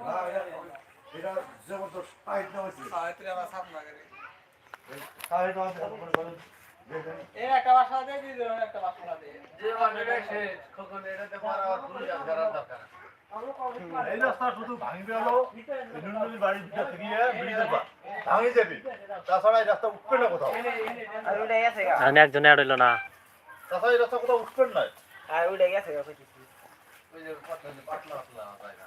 না, এটা- এটা জবরদস্ত টাইট না। হয়েছে টাইট না হয়েছে করেন দেখেন এই রাস্তা শুধু ভাঙবে হলো নুনগুলি বাড়ির ভিতর থেকে বেরিয়ে যাবা ভাঙে যাবে তাছাড়া এই রাস্তা উঠবে না কোথাও আমি একজন হইল না তাছাড়া এই রাস্তা কোথাও উঠবে না এখানে হয়তো এটা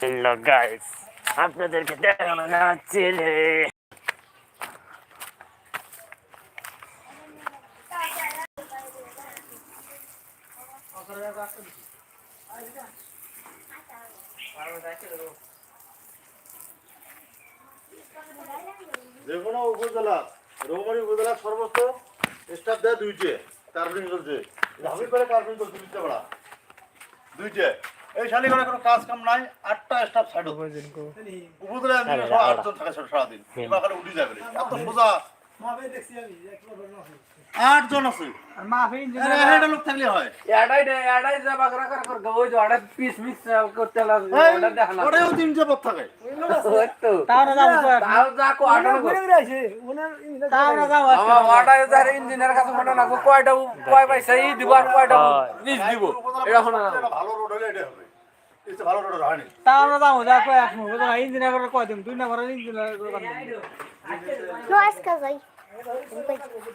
হ্যালো গাইস, আপনাদেরকে দেখানো না, ছেলে। যে কোনো উপজেলা রৌমারি উপজেলা সর্বোচ্চ স্টাফ দেয় দুইটে কার্পেটিং চলছে। আমি করে কার্পেটিং চলছে বুঝতে পারা দুইটে। এই শালিগড়ে কোনো কাজ কাম নাই আটটা স্টাফ একদিনে সব আটজন থাকে সারা- সারাদিন। এবার খালি উঠে যাবে। এত সোজা। আটজন আছে। আরে একটা লোক থাকলে হয়। এই, ওটাও তিনটে পথ থাকে। উপজেলা এটা ভালো রোড হলে এটা হবে। এটা ভালো রোড হয়নি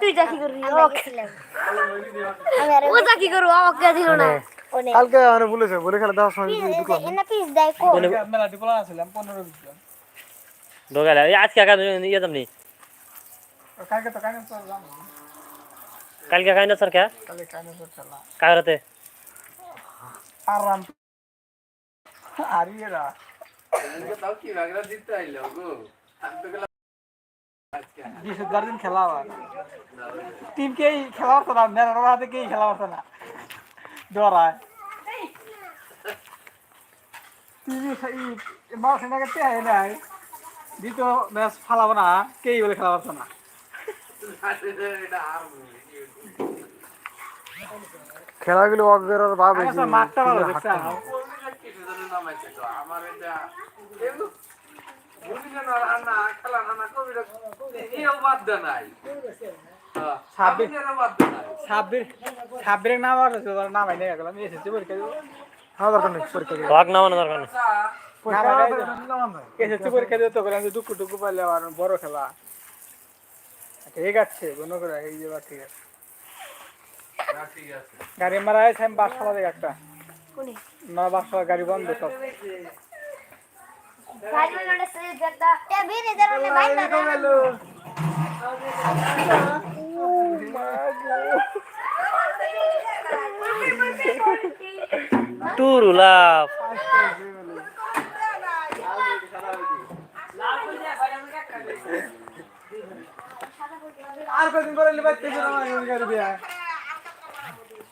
তুই যা কি করবি ও যা কি করব আমাকে দিল না কালকে মানে বলেছে বলে খেলা দেওয়ার সময় যদি ঢুকলাম এনে পিস দেয় কো ঢোকালে এই আজকে কাজ ইয়ে যামনি কালকে তো কাইনে চললাম কালকে খাই না স্যার কে কালকে কাইনে চললাম কাগরাতে আরাম আর ইয়েরা হাজার দিন খেলা আবার টিমকেই খেলা হতো না হাতে কেই খেলা হতো না। ডরায় টিভি মাস এনাকে তে নাই দ্বিতীয় ম্যাচ ফালাবো না কেই বলে খেলা হতো না। খেলাগুলো অগের ভাব মাঠটা ভালো দেখছে সাব্বির সাব্বিরের নাম আর নাম আইনে গেল আমি এসেছি পরীক্ষা দিব। হ্যাঁ দরকার নেই পরীক্ষা দিব। হক নামানো দরকার নেই। এসেছি পরীক্ষা দিতে করে আমি দুঃখ টুকু পাইলে আবার বড় খেলা। ঠিক আছে কোনো করে এই যে ঠিক আছে। গাড়ি মারা আছে আমি বাসা দেখে একটা না বাসা গাড়ি বন্ধ সব। বাইন্দা টুরুলাপ আর কদিন করে লিবাই তেজ না গাড়ি দিয়া।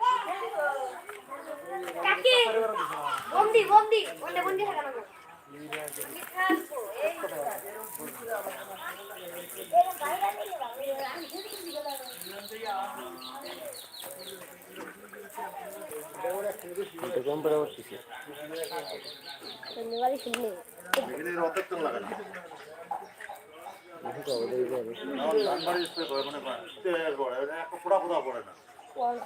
পরে কাকি বন্দি বন্দি বন্দি বন্দি থাকা না কম করে উঠতেছি ধন্যবাদ শুনলে তো লাগে না আমার ধানবাড়ি স্প্রে করে মনে তেল পড়ে ফোড়া পড়ো